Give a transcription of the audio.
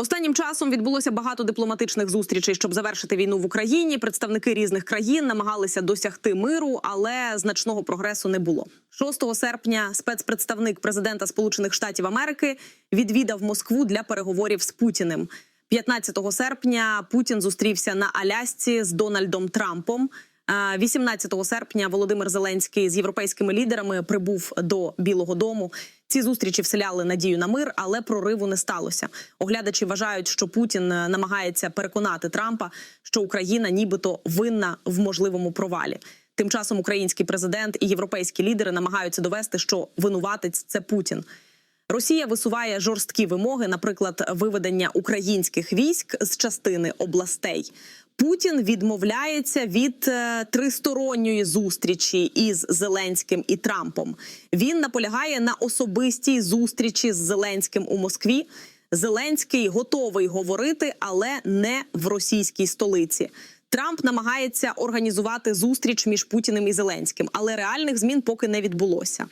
Останнім часом відбулося багато дипломатичних зустрічей, щоб завершити війну в Україні. Представники різних країн намагалися досягти миру, але значного прогресу не було. 6 серпня спецпредставник президента Сполучених Штатів Америки відвідав Москву для переговорів з Путіним. 15 серпня Путін зустрівся на Алясці з Дональдом Трампом. А 18 серпня Володимир Зеленський з європейськими лідерами прибув до Білого Дому. Ці зустрічі вселяли надію на мир, але прориву не сталося. Оглядачі вважають, що Путін е, намагається переконати Трампа, що Україна нібито винна в можливому провалі. Тим часом український президент і європейські лідери намагаються довести, що винуватець це Путін. Росія висуває жорсткі вимоги, наприклад, виведення українських військ з частини областей. Путін відмовляється від е, тристоронньої зустрічі із Зеленським і Трампом. Він наполягає на особистій зустрічі з Зеленським у Москві. Зеленський готовий говорити, але не в російській столиці. Трамп намагається організувати зустріч між Путіним і Зеленським, але реальних змін поки не відбулося.